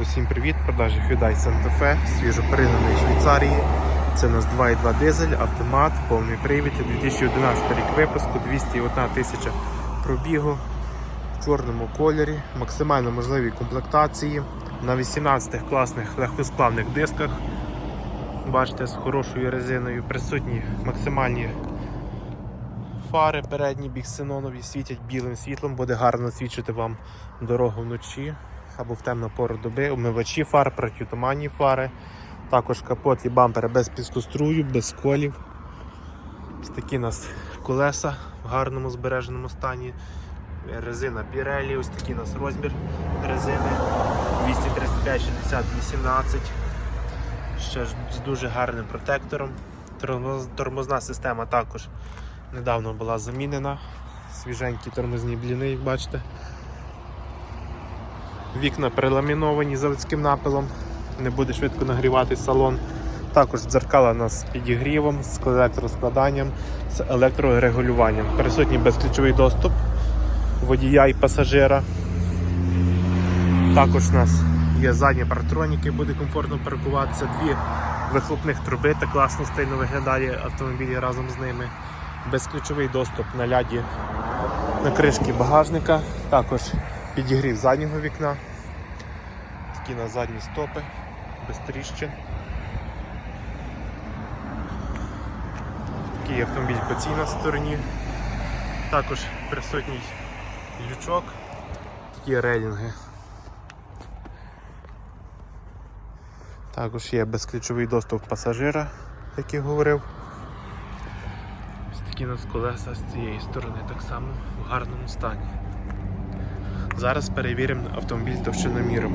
Усім привіт! Продажі Hyundai Santa Fe, свіжопоринений Швейцарії. Це у нас 2.2 дизель, автомат, повний привід, 2011 рік випуску, 201 тисяча пробігу в чорному кольорі, максимально можливі комплектації на 18 класних легкосплавних дисках. Бачите, з хорошою резиною присутні максимальні фари передні біксенонові світять білим світлом, буде гарно свідчити вам дорогу вночі або в темну пору доби, умивачі фар, протитуманні фари, також капот і бампери без піскострую, без колів. Ось такі у нас колеса в гарному збереженому стані. Резина Pirelli, ось такий у нас розмір резини 235 60 18 Ще ж з дуже гарним протектором. Тормозна система також недавно була замінена. Свіженькі тормозні бліни, як бачите. Вікна переламіновані заводським напилом, не буде швидко нагрівати салон. Також дзеркала у нас з підігрівом, з електроскладанням, з електрорегулюванням. Присутній безключовий доступ водія і пасажира. Також у нас є задні партроніки, буде комфортно паркуватися. Дві вихлопних труби, так класно стильно виглядає автомобіль разом з ними. Безключовий доступ на ляді на кришки багажника. Також підігрів заднього вікна. Такі на задні стопи, без тріщин. Такий автомобіль по цій на стороні. Також присутній лючок, такі рейлінги. Також є безключовий доступ пасажира, як я говорив. Ось такі у нас колеса з цієї сторони так само в гарному стані. Зараз перевіримо автомобіль товщиноміром.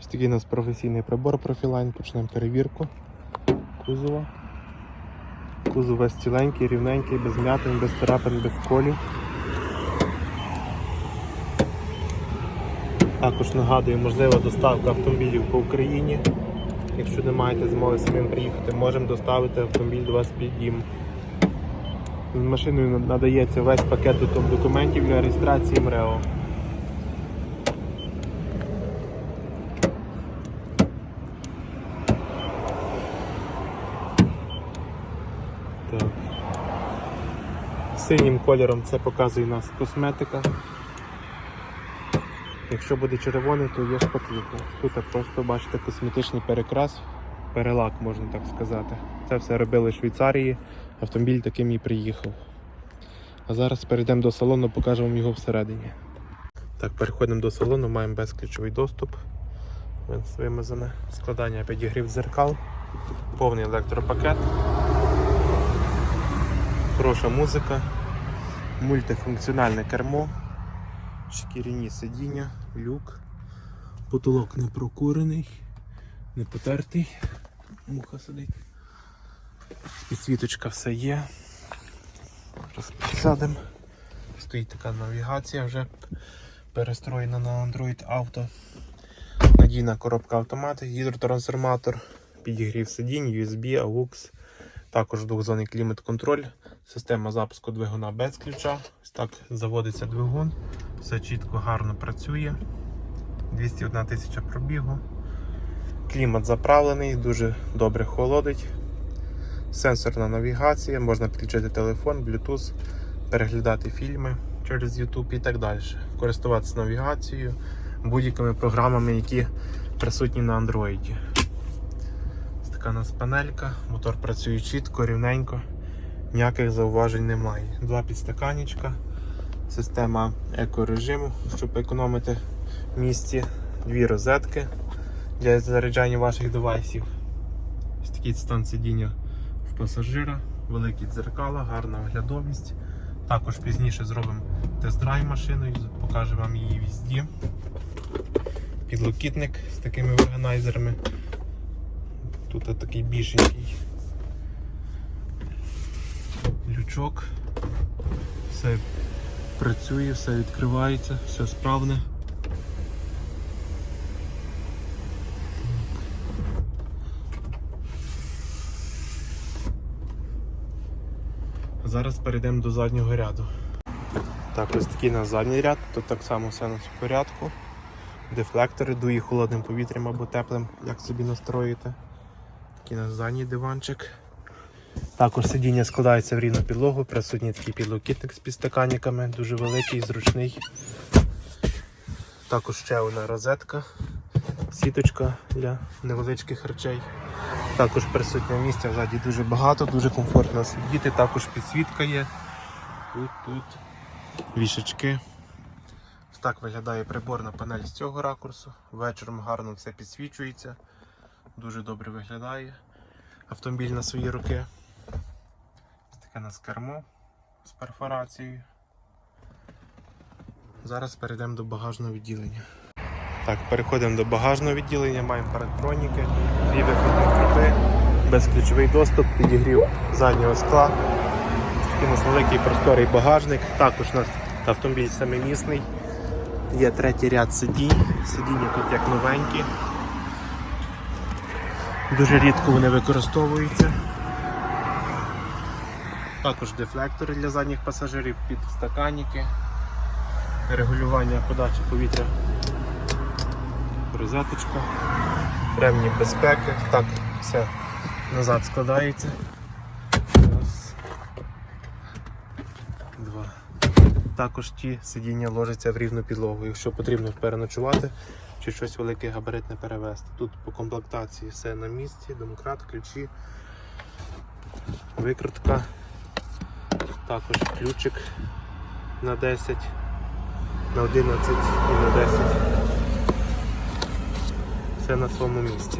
Ось такий у нас професійний прибор Profiline. Почнемо перевірку кузова. Кузов весь ціленький, рівненький, без м'ятин, без царапин, без колів. Також нагадую, можлива доставка автомобілів по Україні. Якщо не маєте змоги самим приїхати, можемо доставити автомобіль до вас під дім. З машиною надається весь пакет документів для реєстрації МРЕО. Так. Синім кольором це показує нас косметика. Якщо буде червоний, то є шпаклівка. Тут просто бачите косметичний перекрас, перелак, можна так сказати. Це все робили в Швейцарії, автомобіль таким і приїхав. А зараз перейдемо до салону, покажемо вам його всередині. Так, переходимо до салону, маємо безключовий доступ. Вимазане. Складання підігрів дзеркал, повний електропакет, хороша музика, мультифункціональне кермо, шкіряні сидіння, люк, потолок не прокурений, не потертий, муха сидить. Підсвіточка все є. Зараз підсадимо. Стоїть така навігація вже перестроєна на Android Auto. Надійна коробка автомат, гідротрансформатор, підігрів сидінь, USB, AUX, також двохзонний клімат-контроль, система запуску двигуна без ключа. Ось так заводиться двигун, все чітко, гарно працює. 201 тисяча пробігу. Клімат заправлений, дуже добре холодить. Сенсорна навігація, можна підключити телефон, Bluetooth, переглядати фільми через YouTube і так далі. Користуватися навігацією, будь-якими програмами, які присутні на Android. Ось така у нас панелька, мотор працює чітко, рівненько, ніяких зауважень немає. Два підстаканічка, система екорежиму, щоб економити в місці, дві розетки для заряджання ваших девайсів. Ось такий стан сидіння в пасажира, великі дзеркала, гарна оглядовість. Також пізніше зробимо тест-драйв машиною, покажу вам її візді. Підлокітник з такими органайзерами. Тут такий більшенький лючок. Все працює, все відкривається, все справне. Зараз перейдемо до заднього ряду. Так, ось такий у нас задній ряд, тут так само все в порядку. дефлектори, дує холодним повітрям або теплим, як собі настроїти. Такий у нас задній диванчик. Також сидіння складається в рівну підлогу, присутній такий підлокітник з підстаканниками, дуже великий, зручний. Також ще одна розетка, сіточка для невеличких речей. Також присутнє місця взаді дуже багато, дуже комфортно сидіти. Також підсвітка є. Тут, тут вішечки. Так виглядає приборна панель з цього ракурсу. Вечором гарно все підсвічується. Дуже добре виглядає. Автомобіль на свої руки. Таке у нас з перфорацією. Зараз перейдемо до багажного відділення. Так, переходимо до багажного відділення, маємо парктроніки, дві виходні кріпи, безключовий доступ, підігрів заднього скла. У нас великий просторий багажник. Також у нас автомобіль семимісний. Є третій ряд сидінь. Сидіння тут як новенькі. Дуже рідко вони використовуються. Також дефлектори для задніх пасажирів, підстаканники, регулювання подачі повітря, розеточка, ремні безпеки. Так, все назад складається. Раз. Два. Також ті сидіння ложаться в рівну підлогу, якщо потрібно переночувати чи щось велике габаритне перевезти. Тут по комплектації все на місці, домкрат, ключі, викрутка, також ключик на 10, на 11 і на 10. Все на своєму місці.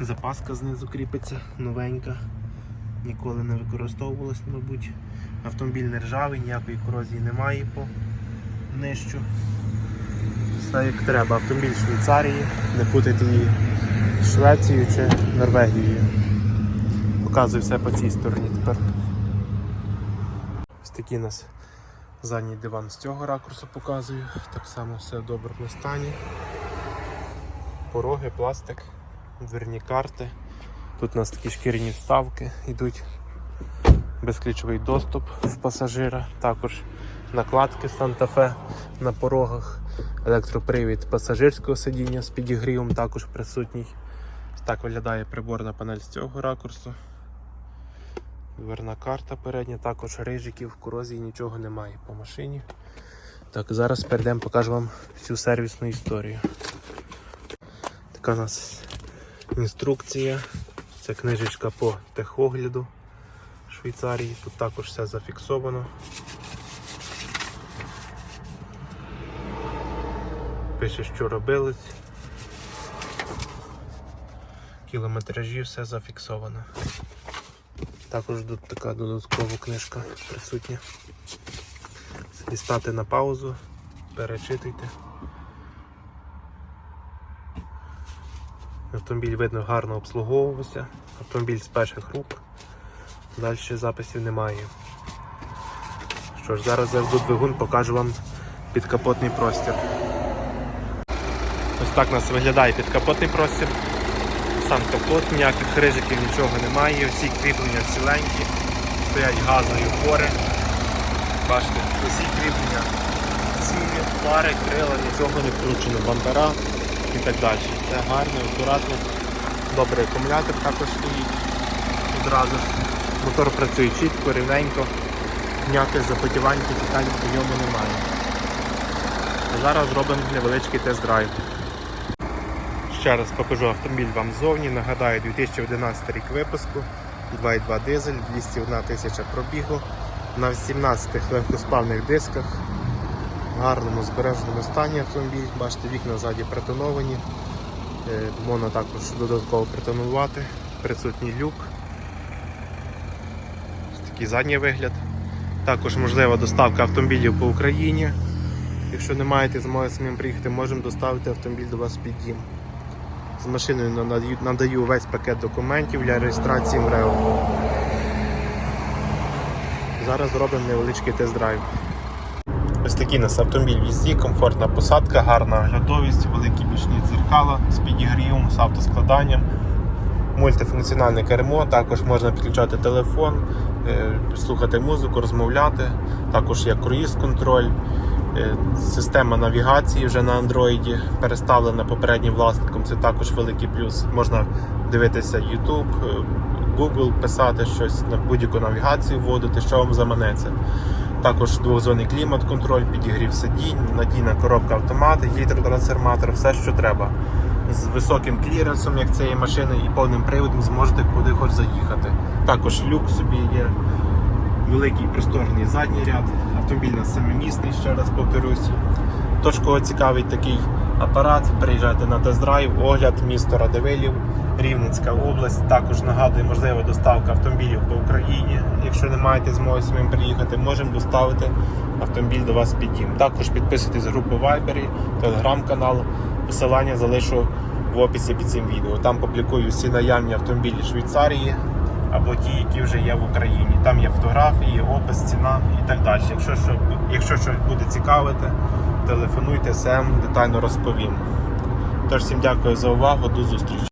Запаска знизу кріпиться, новенька. Ніколи не використовувалась, мабуть. Автомобіль не ржавий, ніякої корозії немає по нижчу. Все як треба. Автомобіль Швейцарії, не путайте її Швецією чи Норвегією. Показую все по цій стороні тепер. Ось такий у нас задній диван з цього ракурсу показую. Так само все в доброму стані. Пороги, пластик, дверні карти. Тут у нас такі шкіряні вставки йдуть. Безключовий доступ в пасажира. Також накладки Санта-Фе на порогах. Електропривід пасажирського сидіння з підігрівом також присутній. Так виглядає приборна панель з цього ракурсу. Дверна карта передня, також рижиків, корозії нічого немає по машині. Так, зараз перейдемо, покажу вам всю сервісну історію. Така у нас інструкція. Це книжечка по техогляду Швейцарії. Тут також все зафіксовано. Пише, що робилось. Кілометражі, все зафіксовано. Також тут така додаткова книжка присутня. Собі стати на паузу, перечитуйте. Автомобіль видно гарно обслуговувався. Автомобіль з перших рук. Далі записів немає. Що ж, зараз заведу двигун, покажу вам підкапотний простір. Ось так у нас виглядає підкапотний простір. Сам капот, ніяких рижиків, нічого немає. Всі кріплення ціленькі, стоять газові опори. Бачите, усі кріплення цілі, пари, крила, нічого не вкручено, бампера і так далі. Все гарно, акуратно. Добрий акумулятор також стоїть одразу. Мотор працює чітко, рівненько, ніяких запотівань, питань по ньому немає. Зараз зробимо невеличкий тест-драйв. Ще раз покажу автомобіль вам ззовні. Нагадаю, 2011 рік випуску, 2,2 дизель, 201 тисяча пробігу на 17 легкосплавних дисках. В гарному збереженому стані автомобіль. Бачите, вікна ззаді притоновані. Е, Можна також додатково притонувати. Присутній люк. Такий задній вигляд. Також можлива доставка автомобілів по Україні. Якщо не маєте змоги самим приїхати, можемо доставити автомобіль до вас під дім. З машиною надаю, надаю весь пакет документів для реєстрації МРЕО. Зараз зробимо невеличкий тест-драйв. Ось такий у нас автомобіль в їзді, комфортна посадка, гарна оглядовість, великі бічні дзеркала з підігрівом, з автоскладанням, мультифункціональне кермо, також можна підключати телефон, е, слухати музику, розмовляти, також є круїз-контроль, Е, Система навігації вже на Android переставлена попереднім власником. Це також великий плюс. Можна дивитися YouTube, е, Google, писати щось на будь-яку навігацію вводити, що вам заманеться. Також двохзонний клімат-контроль, підігрів сидінь, надійна коробка автомат, гідротрансформатор, все, що треба. З високим кліренсом, як цієї машини, і повним приводом зможете куди хоч заїхати. Також люк собі є, великий просторний задній ряд, автомобіль на семимісний, ще раз повторюсь. Тож, кого цікавить такий апарат, приїжджайте на тест-драйв, огляд місто Радивилів, Рівненська область. Також нагадую, можлива доставка автомобілів по Україні. Якщо не маєте змоги самим приїхати, можемо доставити автомобіль до вас під дім. Також підписуйтесь групу Viber, телеграм-канал. Посилання залишу в описі під цим відео. Там публікую всі наявні автомобілі Швейцарії або ті, які вже є в Україні. Там є фотографії, опис, ціна і так далі. Якщо що, якщо щось буде цікавити, телефонуйте, СЕМ, детально розповім. Тож всім дякую за увагу, до зустрічі.